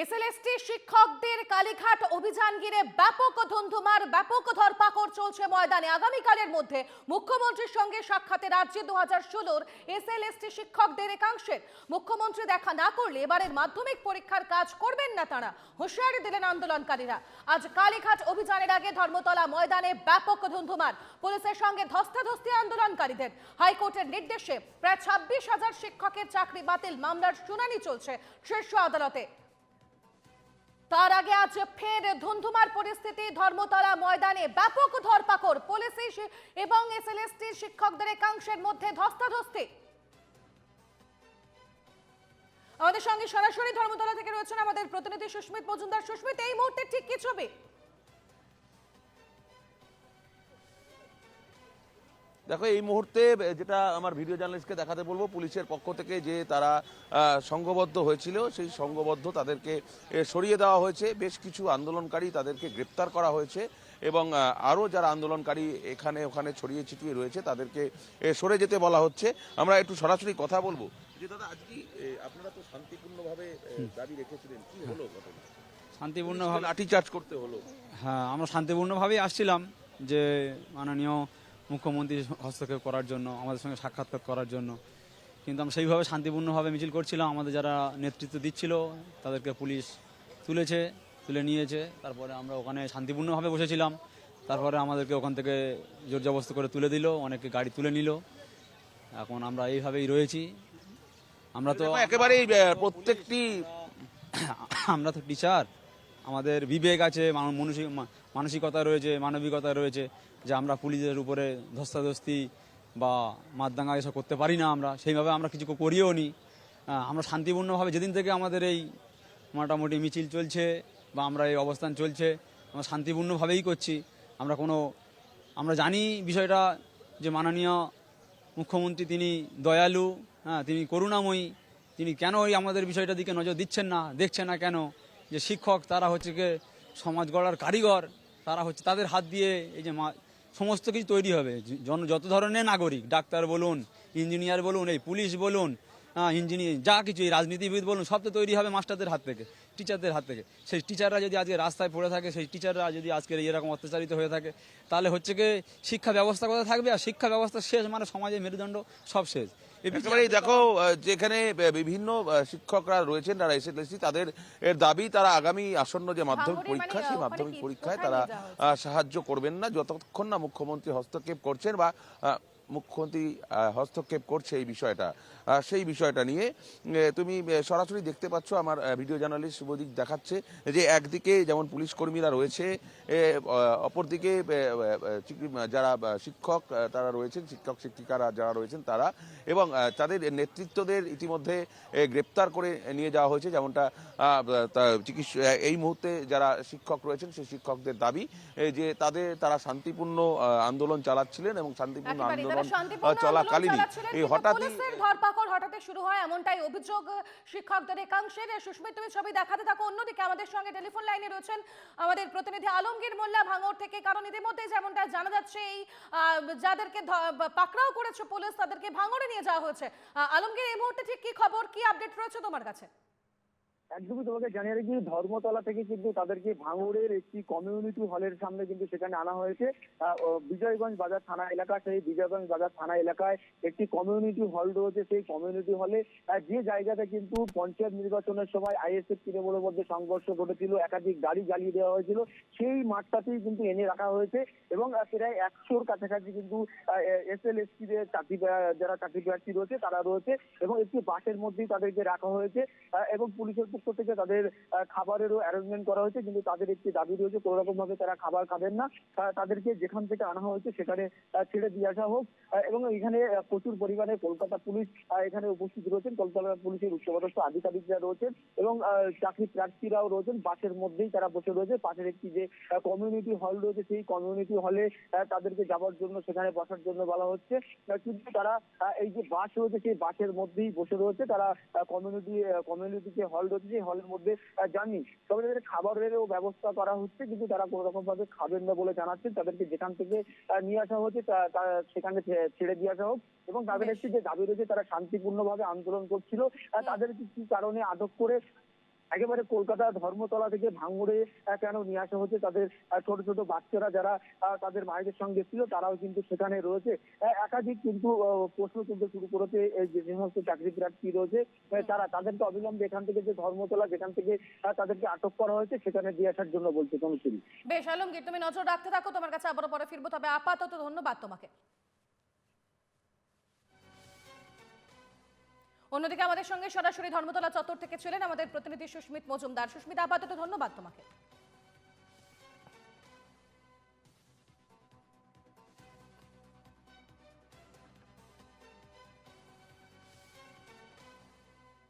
SLST শিক্ষকদের কালীঘাট অভিযান ঘিরে ব্যাপক ধুন্ধুমার, ব্যাপক ধরপাকড় চলছে ময়দানে। আগামীকালের মধ্যে মুখ্যমন্ত্রীর সঙ্গে সাক্ষাতে রাজ্যে দু হাজার ষোলোর এসএলএসটি শিক্ষকদের একাংশের। মুখ্যমন্ত্রী দেখা না করলে এবারের মাধ্যমিক পরীক্ষার কাজ করবেন না তারা। হুঁশিয়ারি দিলেন আন্দোলনকারীরা। আজ কালীঘাট অভিযানের আগে ধর্মতলা ময়দানে ব্যাপক ধুন্ধুমার। পুলিশের সঙ্গে ধস্তাধস্তি আন্দোলনকারীদের। হাইকোর্টের নির্দেশে প্রায় ছাব্বিশ হাজার শিক্ষকের চাকরি বাতিল। মামলার শুনানি চলছে শীর্ষ আদালতে। তার আগে আজ ফের ধুন্ধুমার পরিস্থিতি, ধর্মতলা ময়দানে ব্যাপক ধরপাকড়, পুলিশি এবং এসএলএসটি শিক্ষকদের একাংশের মধ্যে ধস্তাধস্তি। আমাদের সঙ্গে সরাসরি ধর্মতলা থেকে রয়েছেন আমাদের প্রতিনিধি সুস্মিত মজুমদার। সুস্মিত, এই মুহূর্তে ঠিক কি ছবি? দেখো এই মুহূর্তে যেটা আমার ভিডিও জার্নালিস্টকে দেখাতে বলব পুলিশের পক্ষ থেকে যে তারা সংঘবদ্ধ হয়েছিল সেই সংঘবদ্ধ তাদেরকে সরিয়ে দেওয়া হয়েছে। বেশ কিছু আন্দোলনকারী তাদেরকে গ্রেপ্তার করা হয়েছে এবং আরও যারা আন্দোলনকারী এখানে ওখানে ছড়িয়ে ছিটিয়ে রয়েছে তাদেরকে এ, সরে যেতে বলা হচ্ছে। আমরা একটু সরাসরি কথা বলব। যে দাদা আজকে আপনারা তো শান্তিপূর্ণভাবে দাবি রেখেছিলেন। কি হলো ঘটনা? শান্তিপূর্ণভাবে লাঠিচার্জ করতে হলো। হ্যাঁ আমরা শান্তিপূর্ণভাবেই আসছিলাম যে মাননীয় মুখ্যমন্ত্রী হস্তক্ষেপ করার জন্য আমাদের সঙ্গে সাক্ষাৎকার করার জন্য। কিন্তু আমরা সেইভাবে শান্তিপূর্ণভাবে মিছিল করছিলাম আমাদের যারা নেতৃত্ব দিচ্ছিল তাদেরকে পুলিশ তুলেছে তুলে নিয়েছে। তারপরে আমরা ওখানে শান্তিপূর্ণভাবে বসেছিলাম। তারপরে আমাদেরকে ওখান থেকে জোর জবস্ত করে তুলে দিল অনেকে গাড়ি তুলে নিল। এখন আমরা এইভাবেই রয়েছি। আমরা তো একেবারেই প্রত্যেকটি আমরা তো টিচার। আমাদের বিবেক আছে মান- মানসিক মানসিকতা রয়েছে, মানবিকতা রয়েছে, যে আমরা পুলিশের উপরে ধস্তাধস্তি বা মারদাঙ্গা এসব করতে পারি না আমরা। সেইভাবে আমরা কিছু করিও নি। আমরা শান্তিপূর্ণভাবে যেদিন থেকে আমাদের এই মোটামুটি মিছিল চলছে বা আমরা এই অবস্থান চলছে, আমরা শান্তিপূর্ণভাবেই করছি। আমরা কোনো, আমরা জানি বিষয়টা যে মাননীয় মুখ্যমন্ত্রী তিনি দয়ালু হ্যাঁ তিনি করুণাময়ী, তিনি কেন ওই আমাদের বিষয়টার দিকে নজর দিচ্ছেন না দেখছেন না কেন? যে শিক্ষক, তারা হচ্ছে গিয়ে সমাজ গড়ার কারিগর, তারা হচ্ছে তাদের হাত দিয়ে এই যে সমস্ত কিছু তৈরি হবে। জন, যত ধরনের নাগরিক, ডাক্তার বলুন, ইঞ্জিনিয়ার বলুন, এই পুলিশ বলুন ইঞ্জিনিয়ার, যা কিছু এই রাজনীতিবিদ বলুন, সব তো তৈরি হবে মাস্টারদের হাত থেকে, টিচারদের হাত থেকে। সেই টিচাররা যদি আজকে রাস্তায় পড়ে থাকে, সেই টিচাররা যদি আজকের এরকম অত্যাচারিত হয়ে থাকে, তাহলে হচ্ছে কি শিক্ষা ব্যবস্থা কোথায় থাকবে? আর শিক্ষা ব্যবস্থা শেষ মানে সমাজের মেরুদণ্ড সব শেষ। একেবারেই দেখো যেখানে বিভিন্ন শিক্ষকরা রয়েছেন তারা এসএসসি তাদের এর দাবি তারা আগামী আসন্ন যে মাধ্যমিক পরীক্ষা মানে, সেই মাধ্যমিক পরীক্ষায় তারা সাহায্য করবেন না। যতক্ষণ না মুখ্যমন্ত্রী হস্তক্ষেপ করছেন বা মুখ্যমন্ত্রী হস্তক্ষেপ করছে এই বিষয়টা। সেই বিষয়টা নিয়ে তুমি সরাসরি দেখতে পাচ্ছ আমার ভিডিও জার্নালিস্ট শুভদীপ দেখাচ্ছে যে একদিকে যেমন পুলিশ কর্মীরা রয়েছে অপরদিকে যারা শিক্ষক তারা রয়েছেন, শিক্ষক, শিক্ষিকারা যারা রয়েছেন তারা, এবং তাদের নেতৃত্বদের ইতিমধ্যে গ্রেপ্তার করে নিয়ে যাওয়া হয়েছে যেমনটা চিকিৎস এই মুহূর্তে যারা শিক্ষক রয়েছেন সেই শিক্ষকদের দাবি যে তাদের, তারা শান্তিপূর্ণ আন্দোলন চালাচ্ছিলেন এবং শান্তিপূর্ণ আন্দোলন চলাকালীনই এই হঠাৎই ধরপাকড় হঠাৎই শুরু হয় এমনটাই অভিযোগ শিক্ষকদের একাংশের। সুস্মিত তুমি ছবি দেখাতে থাকো অন্যদিকে আমাদের সঙ্গে টেলিফোন লাইনে রয়েছেন আমাদের প্রতিনিধি আলমগীর মোল্লা ভাঙড় থেকে। কারণ ইতিমধ্যে যেমনটা জানা যাচ্ছে এই যাদেরকে পাকড়াও করেছে পুলিশ তাদেরকে ভাঙড়ে নিয়ে যাওয়া হয়েছে। আলমগীর এই মুহূর্তে ঠিক কি খবর? কি আপডেট রয়েছে তোমার কাছে? একদমই তোমাকে জানিয়ে রাখি, ধর্মতলা থেকে কিন্তু তাদেরকে ভাঙড়ের একটি কমিউনিটি হলের সামনে কিন্তু সেখানে আনা হয়েছে। বিজয়গঞ্জ বাজার থানা এলাকা, সেই বিজয়গঞ্জ বাজার থানা এলাকায় একটি কমিউনিটি হল রয়েছে। সেই কমিউনিটি হলে যে জায়গাতে কিন্তু পঞ্চায়েত নির্বাচনের সময় আইএসএফ তৃণমূলের মধ্যে সংঘর্ষ ঘটেছিল, একাধিক গাড়ি জ্বালিয়ে দেওয়া হয়েছিল, সেই মাঠটাতেই কিন্তু এনে রাখা হয়েছে এবং প্রায় একশোর কাছাকাছি কিন্তু এস এল এস চাকরি যারা চাকরি প্রার্থী রয়েছে তারা রয়েছে এবং একটি বাসের মধ্যেই তাদেরকে রাখা হয়েছে। এবং পুলিশের পক্ষ থেকে তাদের খাবারেরও অ্যারেঞ্জমেন্ট করা হয়েছে, কিন্তু তাদের একটি দাবি রয়েছে, কোনো রকম ভাবে তারা খাবার খাবেন না। তাদেরকে যেখান থেকে আনা হয়েছে সেখানে ছেড়ে দিয়ে আসা হোক। এবং এখানে প্রচুর পরিমাণে কলকাতা পুলিশ এখানে উপস্থিত রয়েছেন। কলকাতা পুলিশের উচ্চপদস্থ আধিকারিকরা রয়েছেন এবং চাকরি প্রার্থীরাও রয়েছেন। বাসের মধ্যেই তারা বসে রয়েছে। পাশের একটি যে কমিউনিটি হল রয়েছে, সেই কমিউনিটি হলে তাদেরকে যাওয়ার জন্য, সেখানে বসার জন্য বলা হচ্ছে। কিন্তু তারা এই যে বাস রয়েছে, সেই বাসের মধ্যেই বসে রয়েছে। তারা কমিউনিটি কমিউনিটি যে হল রয়েছে সেই হলের মধ্যে জানি যাননি তবে তাদের খাবারেরও ব্যবস্থা করা হচ্ছে কিন্তু তারা কোনো রকম ভাবে খাবেন না বলে জানাচ্ছেন তাদেরকে যেখান থেকে নিয়ে আসা তা- সেখানে ছেড়ে দিয়ে আসা হোক। এবং তাদের একটি যে দাবি রয়েছে তারা শান্তিপূর্ণ ভাবে আন্দোলন করছিল। তাদেরকে কি কারণে আটক করে একেবারে কলকাতা ধর্মতলা থেকে ভাঙড়ে কেন নিয়ে আসা হচ্ছে? তাদের ছোট ছোট বাচ্চারা যারা তাদের মায়েদের সঙ্গে ছিল, তারাও কিন্তু সেখানে রয়েছে। একাধিক কিন্তু প্রশ্ন তুলতে শুরু করেছে যে সমস্ত চাকরি প্রার্থী রয়েছে তারা তাদেরকে অবিলম্বে এখান থেকে যে ধর্মতলা, যেখান থেকে তাদেরকে আটক করা হয়েছে, সেখানে দিয়ে আসার জন্য বলছে তনুশ্রী। বেশ, আলমগীর, তুমি নজর রাখতে থাকো, তোমার কাছে আবারও পরে ফিরবো। তবে আপাতত ধন্যবাদ তোমাকে। অন্যদিকে আমাদের সঙ্গে সরাসরি ধর্মতলা চত্বর থেকে ছিলেন আমাদের প্রতিনিধি সুস্মিত মজুমদার। সুস্মিত, আপাতত ধন্যবাদ তোমাকে।